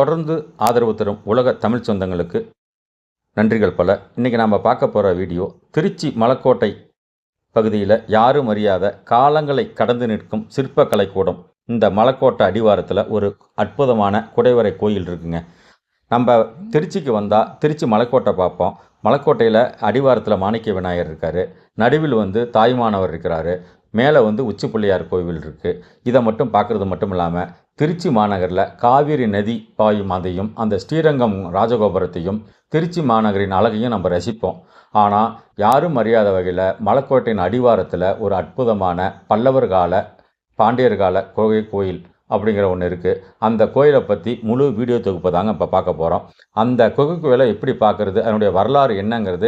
தொடர்ந்து ஆதரவு தரும் உலக தமிழ் சொந்தங்களுக்கு நன்றிகள் பல. இன்றைக்கி நாம் பார்க்க போகிற வீடியோ திருச்சி மலக்கோட்டை பகுதியில் யாரும் அறியாத காலங்களை கடந்து நிற்கும் சிற்பக்கலை கூடம் இந்த மலக்கோட்டை அடிவாரத்தில் ஒரு அற்புதமான குடைவரை கோயில் இருக்குங்க. நம்ம திருச்சிக்கு வந்தால் திருச்சி மலைக்கோட்டை பார்ப்போம். மலைக்கோட்டையில் அடிவாரத்தில் மாணிக்க விநாயகர் இருக்கார். நடுவில் வந்து தாய்மானவர் இருக்கிறாரு. மேலே வந்து உச்சி பிள்ளையார் கோவில் இருக்குது இதை மட்டும் பார்க்குறது மட்டும் இல்லாமல் திருச்சி மாநகரில் காவிரி நதி பாயும் அதையும் அந்த ஸ்ரீரங்கம் ராஜகோபுரத்தையும் திருச்சி மாநகரின் அழகையும் நம்ம ரசிப்போம். ஆனால் யாரும் அறியாத வகையில் மலைக்கோட்டையின் அடிவாரத்தில் ஒரு அற்புதமான பல்லவர் கால பாண்டியர் கால கோகை கோயில் அப்படிங்கிற ஒன்று இருக்குது அந்த கோயிலை பற்றி முழு வீடியோ தொகுப்பு தாங்க இப்போ பார்க்க போகிறோம் அந்த குகை கோயிலை எப்படி பார்க்குறது? அதனுடைய வரலாறு என்னங்கிறது